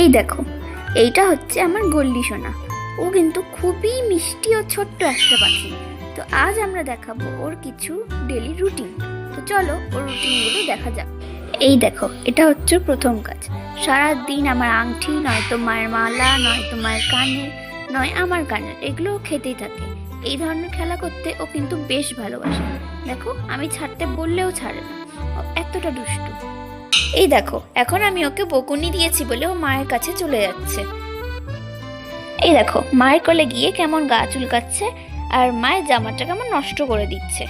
এই দেখো, এইটা হচ্ছে আমার গল্লি সোনা। ও কিন্তু খুবই মিষ্টি ও ছোট্ট একটা পাখি। তো আজ আমরা দেখাবো ওর কিছু ডেলি রুটিন তো চলো ওর রুটিনগুলো দেখা যাক। এই দেখো, এটা হচ্ছে প্রথম কাজ। সারা দিন আমার আংটি, নয়তো মায়ের মালা, নয়তো মায়ের কানের নয় আমার কানের এগুলো খেতেই থাকে। এই ধরনের খেলা করতে ও কিন্তু বেশ ভালোবাসে। দেখো, আমি ছাড়তে বললেও ছাড়ে না। এতটা দুষ্টু। এই দেখো, এখন আমি ওকে বকুনি দিয়েছি বলে ও মায়ের কাছে চলে যাচ্ছে। এই দেখো, মায়ের কোলে গিয়ে কেমন গা চুলকাচ্ছে আর মায়ের জামাটা কেমন নষ্ট করে দিচ্ছে।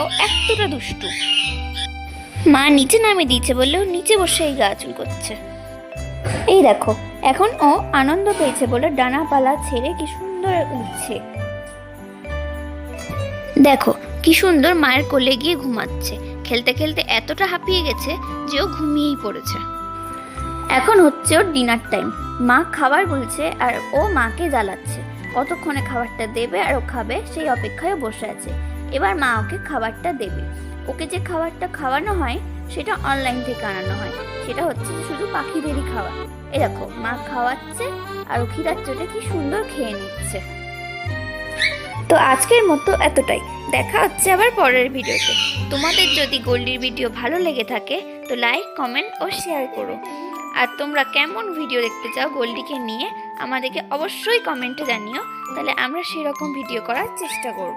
ও এতটা দুষ্টু। মা নিচে নামিয়ে দিয়েছে বললেও নিচে বসে এই গা চুল করছে এই দেখো, এখন ও আনন্দ পেয়েছে বলে ডানাপালা ছেড়ে কি সুন্দর উঠছে। দেখো, কি সুন্দর মায়ের কোলে গিয়ে ঘুমাচ্ছে। খেলতে খেলতে এতটা হাঁপিয়ে গেছে যে ও ঘুমিয়েই পড়েছে। এখন হচ্ছে ওর ডিনার টাইম মা খাবার বলছে আর ও মাকে জ্বালাচ্ছে। কতক্ষণে খাবারটা দেবে আর ও খাবে সেই অপেক্ষায় বসে আছে। এবার মা ওকে খাবারটা দেবে। ওকে যে খাবারটা খাওয়ানো হয়, সেটা অনলাইন থেকে আনানো হয়। সেটা হচ্ছে শুধু পাখিদেরই খাবার। এ দেখো, মা খাওয়াচ্ছে আর ও খিদার চোটে কি সুন্দর খেয়ে নিচ্ছে। তো আজকের মতো এতটাই। দেখা হচ্ছে আবার পরের ভিডিওতে। তোমাদের যদি গোল্ডির ভিডিও ভালো লেগে থাকে, তো লাইক কমেন্ট ও শেয়ার করো। আর তোমরা কেমন ভিডিও দেখতে চাও গোল্ডিকে নিয়ে, আমাদেরকে অবশ্যই কমেন্টে জানিও। তাহলে আমরা সেরকম ভিডিও করার চেষ্টা করব।